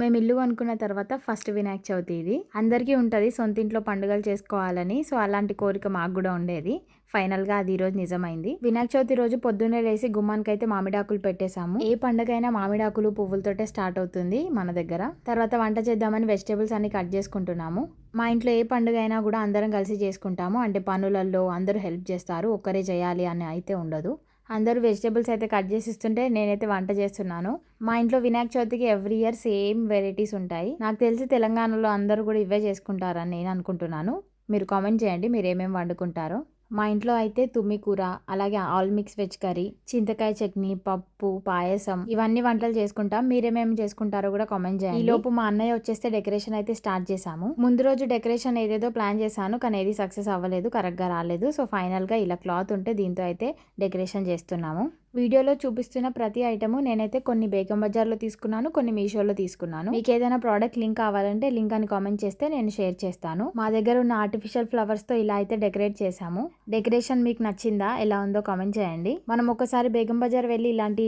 మేము ఇల్లు కొనుక్కున్న తర్వాత ఫస్ట్ వినాయక చవితి ఇది. అందరికీ ఉంటుంది సొంత ఇంట్లో పండుగలు చేసుకోవాలని. సో అలాంటి కోరిక మాకు కూడా ఉండేది. ఫైనల్గా అది ఈరోజు రోజు నిజమైంది. వినాయక చవితి రోజు పొద్దున్నే లేసి గుమ్మానికి అయితే మామిడాకులు పెట్టేశాము. ఏ పండుగైనా మామిడాకులు పువ్వులతోటే స్టార్ట్ అవుతుంది మన దగ్గర. తర్వాత వంట చేద్దామని వెజిటేబుల్స్ అన్ని కట్ చేసుకుంటున్నాము. మా ఇంట్లో ఏ పండుగ అయినా కూడా అందరం కలిసి చేసుకుంటాము. అంటే పనులలో అందరూ హెల్ప్ చేస్తారు. ఒక్కరే చేయాలి అని అయితే ఉండదు. అందరూ వెజిటేబుల్స్ అయితే కట్ చేసి ఇస్తుంటే నేనైతే వంట చేస్తున్నాను. మా ఇంట్లో వినాయక చవితికి ఎవ్రీ ఇయర్ సేమ్ వెరైటీస్ ఉంటాయి. నాకు తెలిసి తెలంగాణలో అందరూ కూడా ఇవే చేసుకుంటారని నేను అనుకుంటున్నాను. మీరు కామెంట్ చేయండి మీరు ఏమేమి వండుకుంటారో. మా ఇంట్లో అయితే తుమ్మి కూర అలాగే ఆల్ మిక్స్ వెజ్ కర్రీ చింతకాయ చట్నీ పప్పు పాయసం ఇవన్నీ వంటలు చేసుకుంటాం. మీరేమేమి చేసుకుంటారో కూడా కామెంట్ చేయండి. ఈ లోపు మా అన్నయ్య వచ్చేస్తే డెకరేషన్ అయితే స్టార్ట్ చేసాము ముందు రోజు డెకరేషన్ ఏదేదో ప్లాన్ చేశాను కానీ ఏది సక్సెస్ అవ్వలేదు కరెక్ట్గా రాలేదు. సో ఫైనల్గా ఇలా క్లాత్ ఉంటే దీంతో అయితే డెకరేషన్ చేస్తున్నాము. వీడియోలో చూపిస్తున్న ప్రతి ఐటము నేనైతే కొన్ని బేగం బజార్లో తీసుకున్నాను కొన్ని మీషోలో తీసుకున్నాను. మీకు ఏదైనా ప్రోడక్ట్ లింక్ కావాలంటే లింక్ అని కామెంట్ చేస్తే నేను షేర్ చేస్తాను. మా దగ్గర ఉన్న ఆర్టిఫిషియల్ ఫ్లవర్స్తో ఇలా అయితే డెకరేట్ చేశాము. డెకరేషన్ మీకు నచ్చిందా ఎలా ఉందో కామెంట్ చేయండి. మనం ఒకసారి బేగం బజార్ వెళ్ళి ఇలాంటి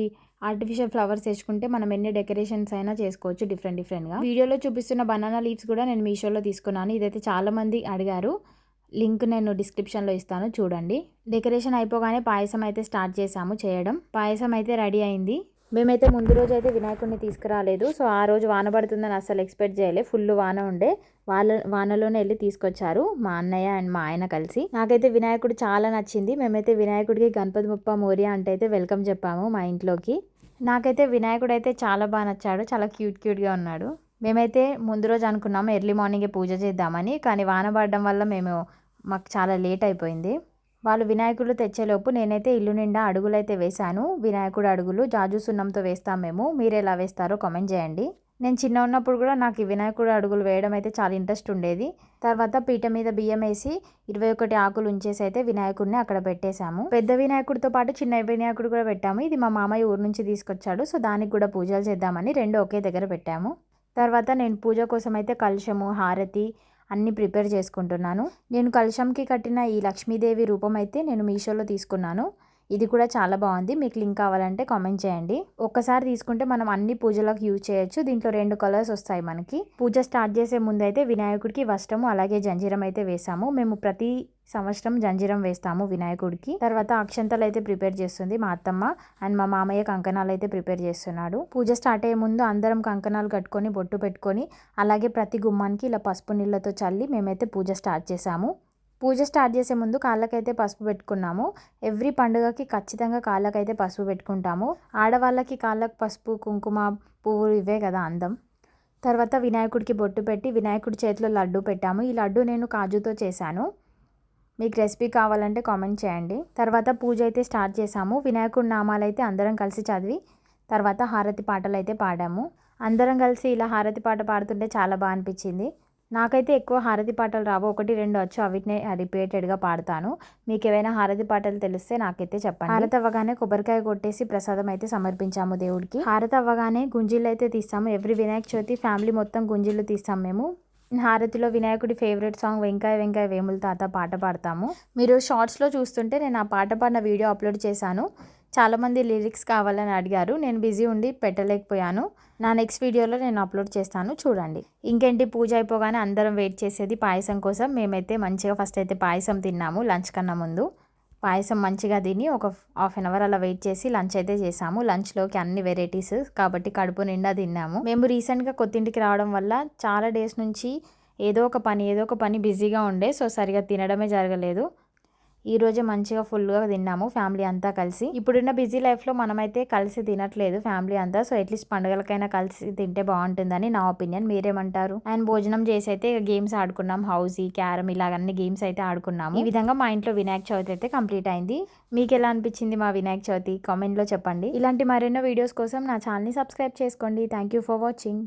ఆర్టిఫిషియల్ ఫ్లవర్స్ తెచ్చుకుంటే మనం ఎన్ని డెకరేషన్స్ అయినా చేసుకోవచ్చు డిఫరెంట్ డిఫరెంట్గా. వీడియోలో చూపిస్తున్న బనానా లీవ్స్ కూడా నేను మీషోలో తీసుకున్నాను. ఇదైతే చాలా మంది అడిగారు. లింక్ నేను డిస్క్రిప్షన్లో ఇస్తాను చూడండి. డెకరేషన్ అయిపోగానే పాయసం అయితే స్టార్ట్ చేశాము చేయడం. పాయసం అయితే రెడీ అయింది. మేమైతే ముందు రోజు అయితే వినాయకుడిని తీసుకురాలేదు. సో ఆ రోజు వాన పడుతుందని అసలు ఎక్స్పెక్ట్ చేయలే. ఫుల్ వాన ఉండే. వాళ్ళ వానలోనే వెళ్ళి తీసుకొచ్చారు మా అన్నయ్య అండ్ మా ఆయన కలిసి. నాకైతే వినాయకుడు చాలా నచ్చింది. మేమైతే వినాయకుడికి గణపతి ముప్ప మోరియా అంటే అయితే వెల్కమ్ చెప్పాము మా ఇంట్లోకి. నాకైతే వినాయకుడు అయితే చాలా బాగా నచ్చాడు. చాలా క్యూట్ క్యూట్గా ఉన్నాడు. మేమైతే ముందు రోజు అనుకున్నాము ఎర్లీ మార్నింగే పూజ చేద్దామని. కానీ వాన పడడం వల్ల మేము మాకు చాలా లేట్ అయిపోయింది. వాళ్ళు వినాయకుడు తెచ్చేలోపు నేనైతే ఇల్లు నిండా అడుగులైతే వేశాను. వినాయకుడు అడుగులు జాజు సున్నంతో వేస్తాం మేము. మీరు ఎలా వేస్తారో కామెంట్ చేయండి. నేను చిన్న ఉన్నప్పుడు కూడా నాకు ఈ వినాయకుడు అడుగులు వేయడం అయితే చాలా ఇంట్రెస్ట్ ఉండేది. తర్వాత పీట మీద బియ్యం వేసి ఇరవై ఒకటి ఆకులు ఉంచేసి అయితే వినాయకుడిని అక్కడ పెట్టేశాము. పెద్ద వినాయకుడితో పాటు చిన్న వినాయకుడు కూడా పెట్టాము. ఇది మా మామయ్య ఊరు నుంచి తీసుకొచ్చాడు. సో దానికి కూడా పూజలు చేద్దామని రెండు ఒకే దగ్గర పెట్టాము. తర్వాత నేను పూజ కోసం అయితే కలుషము హారతి అన్నీ ప్రిపేర్ చేసుకుంటున్నాను. నేను కలశంకి కట్టిన ఈ లక్ష్మీదేవి రూపం అయితే నేను మీషోలో తీసుకున్నాను. ఇది కూడా చాలా బాగుంది. మీకు లింక్ కావాలంటే కామెంట్ చేయండి. ఒక్కసారి తీసుకుంటే మనం అన్ని పూజలకు యూజ్ చేయొచ్చు. దీంట్లో రెండు కలర్స్ వస్తాయి మనకి. పూజ స్టార్ట్ చేసే ముందు అయితే వినాయకుడికి వస్త్రము అలాగే జంజీరం అయితే వేసాము. మేము ప్రతి సంవత్సరం జంజీరం వేస్తాము వినాయకుడికి. తర్వాత అక్షంతలు అయితే ప్రిపేర్ చేస్తుంది మా అత్తమ్మ అండ్ మా మామయ్య కంకణాలు అయితే ప్రిపేర్ చేస్తున్నాడు. పూజ స్టార్ట్ అయ్యే ముందు అందరం కంకణాలు కట్టుకొని బొట్టు పెట్టుకొని అలాగే ప్రతి గుమ్మానికి ఇలా పసుపు నీళ్ళతో చల్లి మేమైతే పూజ స్టార్ట్ చేసాము. పూజ స్టార్ట్ చేసే ముందు కాళ్ళకైతే పసుపు పెట్టుకున్నాము. ఎవ్రీ పండుగకి ఖచ్చితంగా కాళ్ళకైతే పసుపు పెట్టుకుంటాము. ఆడవాళ్ళకి కాళ్ళకు పసుపు కుంకుమ పువ్వులు ఇవే కదా అందం. తర్వాత వినాయకుడికి బొట్టు పెట్టి వినాయకుడి చేతిలో లడ్డు పెట్టాము. ఈ లడ్డు నేను కాజుతో చేశాను. మీకు రెసిపీ కావాలంటే కామెంట్ చేయండి. తర్వాత పూజ అయితే స్టార్ట్ చేసాము వినాయకుడి నామాలు అయితే అందరం కలిసి చదివి తర్వాత హారతి పాటలు అయితే పాడాము. అందరం కలిసి ఇలా హారతి పాట పాడుతుంటే చాలా బాగా అనిపించింది. నాకైతే ఎక్కువ హారతి పాటలు రావు. ఒకటి రెండు వచ్చు అవిటినే రిపీటెడ్గా పాడతాను. మీకు ఏవైనా హారతి పాటలు తెలిస్తే నాకైతే చెప్పండి. హారతి అవ్వగానే కొబ్బరికాయ కొట్టేసి ప్రసాదం అయితే సమర్పించాము దేవుడికి. హారతి అవ్వగానే గుంజిళ్ళు అయితే తీస్తాము. ఎవ్రీ వినాయక చవితి ఫ్యామిలీ మొత్తం గుంజిళ్ళు తీస్తాం మేము. హారతిలో వినాయకుడి ఫేవరెట్ సాంగ్ వెంకాయ వెంకాయ వేముల తాత పాట పాడతాము. మీరు షార్ట్స్లో చూస్తుంటే నేను ఆ పాట పాడిన వీడియో అప్లోడ్ చేశాను. చాలామంది లిరిక్స్ కావాలని అడిగారు. నేను బిజీ ఉండి పెట్టలేకపోయాను. నా నెక్స్ట్ వీడియోలో నేను అప్లోడ్ చేస్తాను. చూడండి. ఇంకేంటి? పూజ అయిపోగానే అందరం వెయిట్ చేసేది పాయసం కోసం. మేమైతే మంచిగా ఫస్ట్ అయితే పాయసం తిన్నాము లంచ్ కన్నా ముందు. పాయసం మంచిగా తిని ఒక హాఫ్ అన్ అవర్ అలా వెయిట్ చేసి లంచ్ అయితే చేసాము. లంచ్లోకి అన్ని వెరైటీస్ కాబట్టి కడుపు నిండా తిన్నాము. మేము రీసెంట్గా కొత్తింటికి రావడం వల్ల చాలా డేస్ నుంచి ఏదో ఒక పని ఏదో ఒక పని బిజీగా ఉండే సో సరిగా తినడమే జరగలేదు. ఈరోజే మంచిగా ఫుల్గా తిన్నాము ఫ్యామిలీ అంతా కలిసి. ఇప్పుడున్న బిజీ లైఫ్లో మనమైతే కలిసి తినట్లేదు ఫ్యామిలీ అంతా. సో అట్లీస్ట్ పండుగలకైనా కలిసి తింటే బాగుంటుందని నా ఒపీనియన్. మీరేమంటారు? అండ్ భోజనం చేసి అయితే గేమ్స్ ఆడుకున్నాం. హౌసీ క్యారమ్ ఇలాగన్ని గేమ్స్ అయితే ఆడుకున్నాము. ఈ విధంగా మా ఇంట్లో వినాయక చవితి అయితే కంప్లీట్ అయింది. మీకు ఎలా అనిపించింది మా వినాయక చవితి? కామెంట్లో చెప్పండి. ఇలాంటి మరెన్నో వీడియోస్ కోసం నా ఛానల్ని సబ్స్క్రైబ్ చేసుకోండి. Thank you for watching.